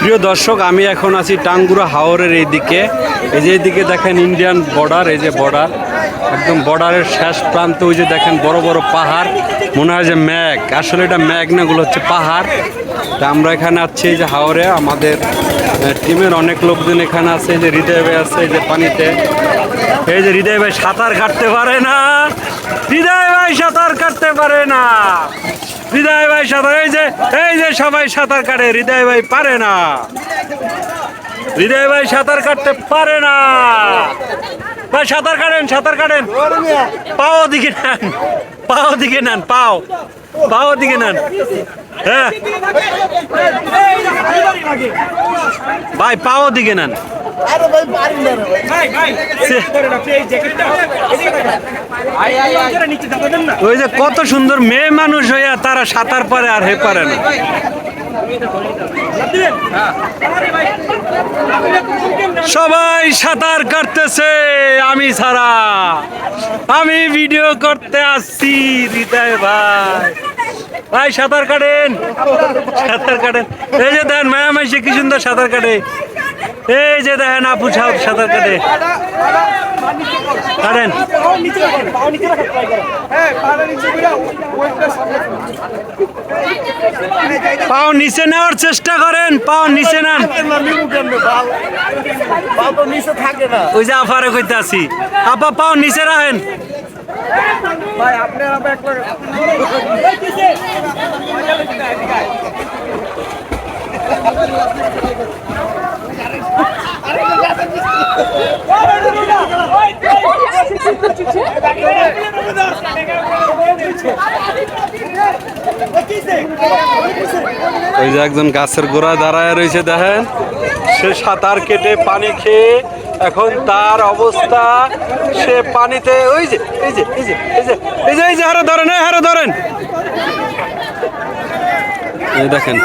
প্রিয় দর্শক, আমি এখন আছি টাঙ্গুরা হাওরের এইদিকে। এই যে এইদিকে দেখেন ইন্ডিয়ান বর্ডার এই যে বর্ডার একদম বর্ডারের শেষ প্রান্ত ওই যে দেখেন বড় বড় পাহাড়, মনে হয় যে ম্যাগ আসলে এটা ম্যাগ না গুলো হচ্ছে পাহাড়। তা আমরা এখানে আছি এই যে হাওরে, আমাদের টিমের অনেক লোকজন এখানে আছে, যে হৃদয় ভাই আছে, যে পানিতে। এই যে হৃদয় ভাই সাঁতার কাটতে পারে না। হৃদয় ভাই সাঁতার কাটতে পারে না। হৃদয় ভাই সাঁতার, এই যে এই যে সবাই সাঁতার কাটে, হৃদয় ভাই পারে না। হৃদয় ভাই সাঁতার কাটতে পারে না। ভাই, সাঁতার কাটেন সাঁতার কাটেন। পাও দিকে নেন, পাও দিকে নেন, পাও। পাও দিকে নেন। হ্যাঁ। ভাই পাও দিকে নেন। ওই যে কত সুন্দর মেয়ে মানুষ হইয়া তারা সাঁতার পারে আর হে পারে না। সবাই সাঁতার কাটতেছে, আমি ছাড়া। আমি ভিডিও করতে আসছি, হৃদয় ভাই। ভাই, সাঁতার কাটেন। সাঁতার কাটেন। এই যে দেন, মায়া মাইসে কি সুন্দর সাঁতার কাটে। এই যে দেখেন আপু সাহ সাঁতার কাটে। পাও নিচে নেওয়ার চেষ্টা করেন, পাও নিচে নেন। ওই যে আফারে কইতে আছি। আপা, পাও নিচে রাখেন। ভাই আপনি আবার এক লাগে ওই যে একজন গাছের গোড়ায় দাঁড়ায় রয়েছে, দেখেন। সে সাঁতার কেটে পানি খেয়ে এখন তার অবস্থা, সে পানিতে, ওই যে, এই যে এই যে এই যে এই যে এই যে, হারে ধরেন হারে ধরেন। দেখেন।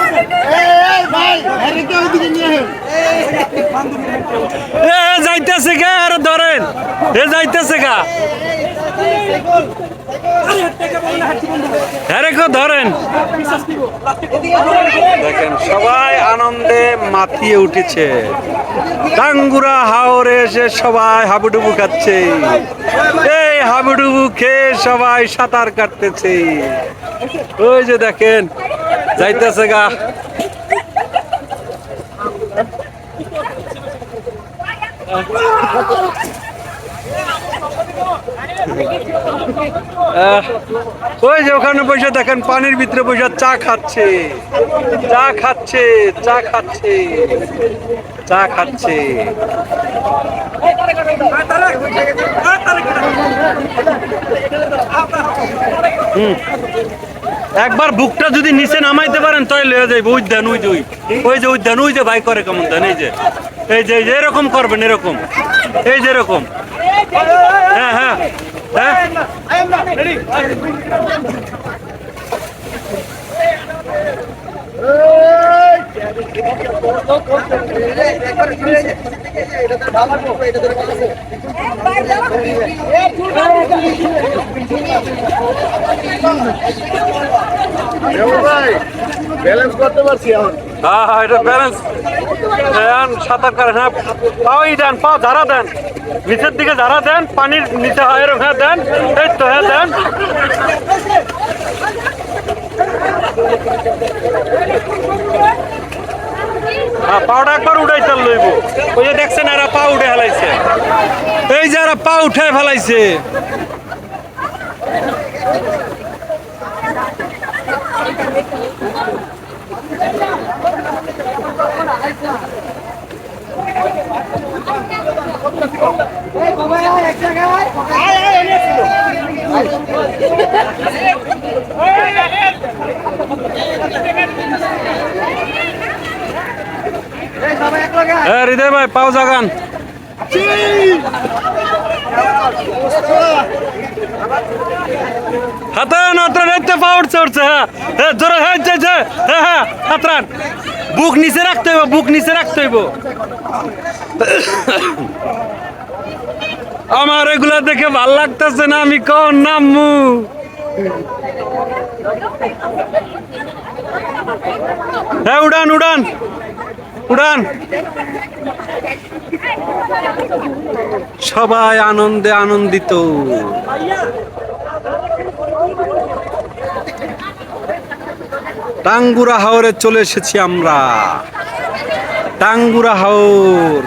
যাইতেছে গা আরে ধরেন? এ যাইতেছে আরে ধরেন। দেখেন, সবাই আনন্দে মাতিয়ে উঠেছে। টাঙ্গুরা হাওরে এসে সবাই হাবুডুবু খাচ্ছে। এই হাবুডুবু খেয়ে সবাই সাঁতার কাটতেছে। ওই যে দেখেন, যাইতেছে গা। ওই যে ওখানে বসে দেখেন, পানির ভিতরে বসে চা খাচ্ছে চা খাচ্ছে চা খাচ্ছে চা খাচ্ছে হুম। একবার বুকটা যদি নিচে নামাইতে পারেন, তাহলে লয়ে যাইব দেন ওই যে ওই যে দেন ওই যে ভাই করে কেমন দেন এই যে। এই যে এরকম করবেন, এরকম। এই যে এরকম। হ্যাঁ হ্যাঁ। হ্যাঁ। হ্যাঁ হ্যাঁ এটা ব্যালেন্স দেন, সাঁতার কাটেন হ্যাঁ। দেন পাও ধারা দেন। নিচের দিকে ধারা দেন, পানির নিচে হয়, এরকম হ্যাঁ দেন। এই তো হ্যাঁ দেন। হ্যাঁ পাওটা একবার উঠাই চাল লইব। ওই যে দেখছেন, এরা পা উঠে ফেলাইছে এই যে এরা পা উঠে ফেলাইছে। হ্যাঁ হৃদয় ভাই, পাও জাগান। হাতান হাতরান এতে পা উঠছে উঠছে হ্যাঁ। হ্যাঁ জোরে হ্যাঁ যে যে হ্যাঁ হ্যাঁ হাতরান। বুক নিচে রাখতে হইব, বুক নিচে রাখতে হইব। আমার এগুলা দেখে ভালো লাগতেছে না, আমি কোন নামমু? হ্যাঁ উড়ান উড়ান। উড়ান। সবাই আনন্দে আনন্দিত। টাঙ্গুরা হাওরে চলে এসেছি আমরা। টাঙ্গুরা হাওর।